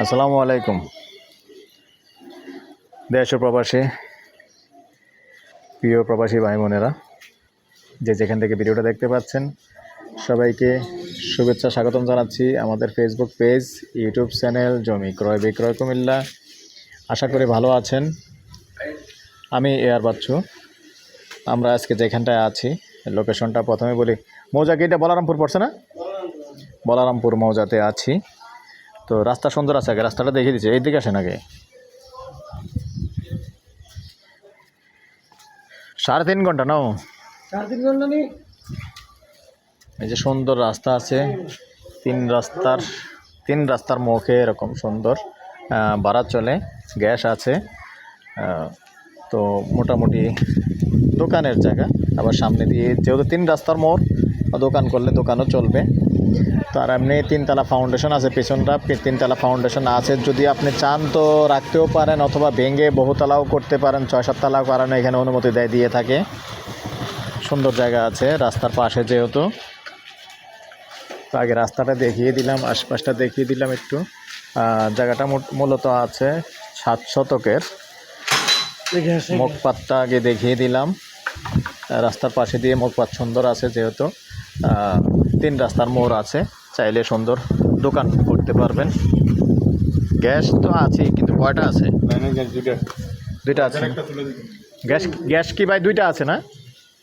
আসসালামু আলাইকুম। দেশ প্রবাসী, প্রিয় প্রবাসী ভাই বোনেরা যে যেখান থেকে ভিডিওটা দেখতে পাচ্ছেন, সবাইকে শুভেচ্ছা, স্বাগতম জানাচ্ছি আমাদের ফেসবুক পেজ ইউটিউব চ্যানেল জমি ক্রয়, বিক্রয় কুমিল্লা। আশা করি ভালো আছেন। আমি এয়ার বাচ্চু। আমরা আজকে যেখানটায় আছি লোকেশনটা প্রথমে বলি মৌজা কি এটা বলারামপুর পড়ছে না? বলারামপুর মৌজাতে আছি। তো রাস্তা সুন্দর আছে আগে রাস্তাটা দেখিয়ে দিচ্ছে। এইদিকে আসেন আগে। সাড়ে তিন ঘণ্টা নাও। এই যে সুন্দর রাস্তা আছে। তিন রাস্তার তিন রাস্তার মুখে এরকম সুন্দর বারাত চলে গ্যাস আছে। তো মোটামুটি দোকানের জায়গা। আবার সামনে দিয়ে যেহেতু তিন রাস্তার মোড় দোকান করলে দোকানও চলবে। তো আর এমনি তিনতলা ফাউন্ডেশন আছে পেছনটা তিনতলা ফাউন্ডেশন আছে। যদি আপনি চান তো রাখতেও পারেন অথবা ভেঙে বহুতলাও করতে পারেন ছয় সাততলাও কারণে এখানে অনুমতি দেয় দিয়ে থাকে। সুন্দর জায়গা আছে রাস্তার পাশে যেহেতু। তো আগে রাস্তাটা দেখিয়ে দিলাম আশপাশটা দেখিয়ে দিলাম একটু। জায়গাটা মূলত আছে সাত শতকের। মুখপাতটা আগে দেখিয়ে দিলাম। রাস্তার পাশে দিয়ে মুখপাত সুন্দর আছে যেহেতু। তিন রাস্তার মোড় আছে। চাইলে সুন্দর দোকান করতে পারবেন। গ্যাস তো আছে কিন্তু কয়টা আছে? দুইটা। আছে। গ্যাস গ্যাস কি ভাই দুইটা আছে না?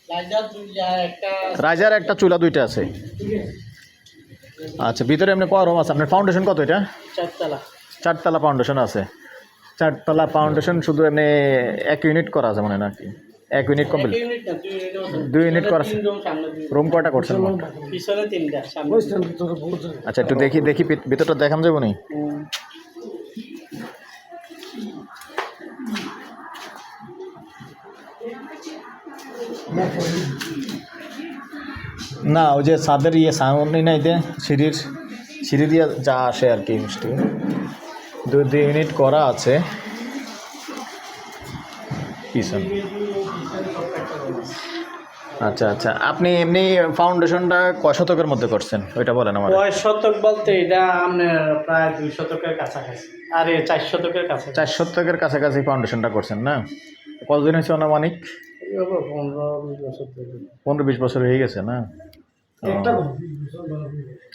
লাইজার দুইটা একটা রাজার একটা চুলা দুইটা আছে। আচ্ছা ভিতরে এমনি কয় রুম আছে? আপনার ফাউন্ডেশন কত এটা? চারতলা। চারতলা ফাউন্ডেশন আছে। চারতলা ফাউন্ডেশন শুধু এমনি এক ইউনিট করা আছে মানে নাকি? এক ইউনিট এক কমপ্লিট না দুই ইউনিট করা রুম কয়টা করছেন পিছনে তিনটা সামনে আচ্ছা একটু দেখি দেখি ভিতরটা দেখান যাব নি? না ওই যে ছাদের ইয়ে সাউন্ড নাই দে সিঁড়ির সিঁড়ি দিয়ে যা আসে আর কি মিষ্টি। দুই দুই ইউনিট করা আছে। পিছন। আচ্ছা আচ্ছা। আপনি এমনি ফাউন্ডেশনটা কয় শতকের মধ্যে করছেন? ওইটা বলেন আমার। কয় শতক বলতে এটা আপনার প্রায় দুই শতকের কাছাকাছি। আর চার শতকের কাছে চার শতকের কাছাকাছি ফাউন্ডেশনটা করছেন না? কতদিন হয়েছে অনামানিক পনেরো বিশ বছর পনেরো বিশ বছর হয়ে গেছে না?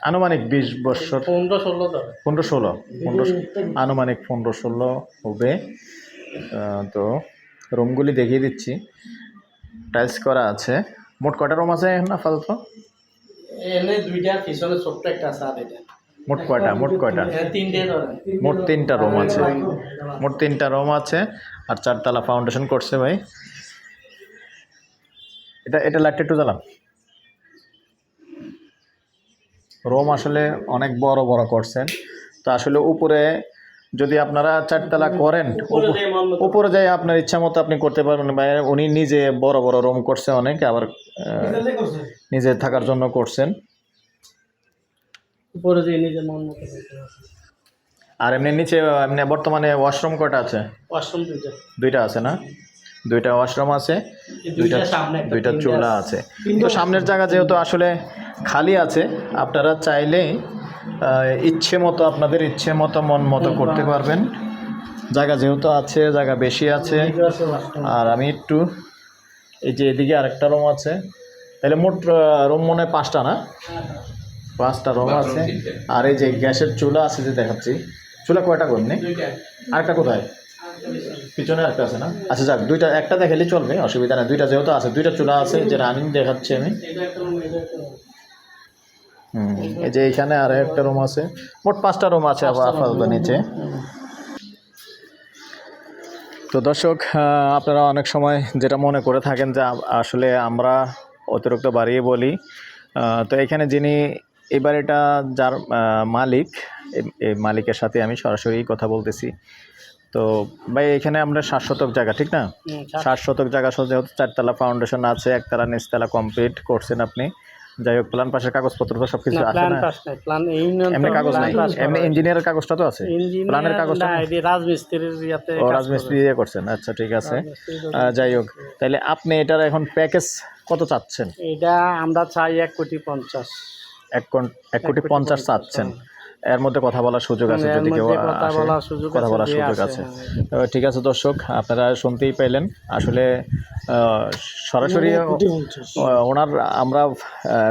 আনুমানিক বিশ বছর। পনেরো ষোলো পনেরো ষোলো পনেরো আনুমানিক পনেরো ষোলো হবে। তো রুমগুলি দেখিয়ে দিচ্ছি। টাইলস করা আছে। মোট কয়টা রুম আছে এখন আপাতত এনে দুইটা পিছনে ছোট্ট একটা আছে আর এটা। মোট কয়টা? মোট কয়টা? মোট তিনটা রুম আছে। মোট তিনটা রুম আছে আর চারতলা ফাউন্ডেশন করছে ভাই। এটা এটা লাইটটা একটু জ্বালাম রুম আসলে অনেক বড় বড় করছেন। তো আসলে উপরে যদি আপনারা চারতলা করেন উপরে মন যাই আপনার ইচ্ছা মতো আপনি করতে পারবেন। বা উনি নিজে বড় বড় রুম করছে অনেক আবার নিজে থাকার জন্য করছেন। উপরে যে নিজের মন মতো আর এমনি নিচে এমনি বর্তমানে ওয়াশরুম কটা আছে? ওয়াশরুম দুইটা। দুইটা আছে না? দুইটা ওয়াশরুম আছে দুইটা দুইটা চুলা আছে। তো সামনের জায়গা যেহেতু আসলে খালি আছে আপনারা চাইলে ইচ্ছে মতো আপনাদের ইচ্ছে মতো মন মতো করতে পারবেন। জায়গা যেহেতু আছে জায়গা বেশি আছে। আর আমি একটু এই যে এদিকে আরেকটা রুম আছে। তাহলে মোট রুম মনে হয় পাঁচটা না? পাঁচটা রুম আছে। আর এই যে গ্যাসের চুলা আছে যে দেখাচ্ছি। চুলা কয়টা করনি দুইটা। আরেকটা কোথায়? পিছনে একটা আছে না? আচ্ছা যাক দুইটা একটা দেখালে চলবে অসুবিধা নেই। দুইটা যেহেতু আছে দুইটা চুলা আছে যে রানিং দেখাচ্ছি আমি এটা একটা room, এটা একটা room। হুম এই যে এইখানে আর একটা রুম আছে। মোট পাঁচটা রুম আছে আবার আপাতত নিচে। তো দর্শক আপনারা অনেক সময় যেটা মনে করে থাকেন যে আসলে আমরা অতিরিক্ত বাড়িয়ে বলি তো এখানে যিনি এই বাড়িটা যার মালিক এই- মালিকের সাথে আমি সরাসরি কথা বলতেছি। তো ভাই এখানে আমরা ষাট শতক জায়গা ঠিক না? ষাট শতক জায়গা সহ যেহেতু চারতলা ফাউন্ডেশন আছে একতলা নিচতলা কমপ্লিট করছেন আপনি। যাই হোক প্ল্যান পাশের কাগজপত্র তো সব কিছু না, আছে না? pass নাই, plan ইউনিয়ন এমনি কাগজ নাই? এমনি ইঞ্জিনিয়ারের কাগজটা তো আছে? প্ল্যানের কাগজটা না? এটি রাজমিস্ত্রির ইয়াতে ও রাজমিস্ত্রি। দিয়ে করছেন। আচ্ছা ঠিক আছে। আহ, যাই হোক তাহলে আপনি এটার এখন প্যাকেজ কত চাচ্ছেন? এটা আমরা চাই এক কোটি পঞ্চাশ। এক এক কোটি পঞ্চাশ চাচ্ছেন। এর মধ্যে কথা বলার সুযোগ আছে যদি কেউ কথা বলার সুযোগ আছে, হ্যাঁ। ঠিক আছে দর্শক আপনারা শুনতেই পেলেন আসলে সরাসরি ওনার আমরা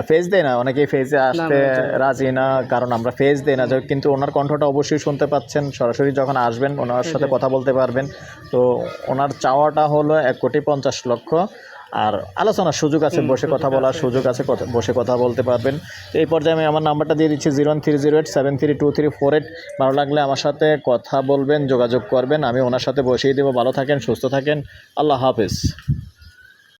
ফেস দেই না অনেকেই ফেজে আসতে রাজি না কারণ আমরা ফেস দেই না। কিন্তু ওনার কণ্ঠটা অবশ্যই শুনতে পাচ্ছেন। সরাসরি যখন আসবেন ওনার সাথে কথা বলতে পারবেন। তো ওনার চাওয়াটা হলো এক কোটি পঞ্চাশ লক্ষ। আর আলোচনার সুযোগ আছে বসে কথা বলার সুযোগ আছে কথা- বসে কথা বলতে পারবেন। তো এই পর্যায়ে আমি আমার নাম্বারটা দিয়ে দিচ্ছি zero three zero eight seven three two three four eight. ভালো লাগলে আমার সাথে কথা বলবেন যোগাযোগ করবেন। আমি ওনার সাথে বসিয়ে দেবো। ভালো থাকেন সুস্থ থাকেন। আল্লাহ হাফিজ।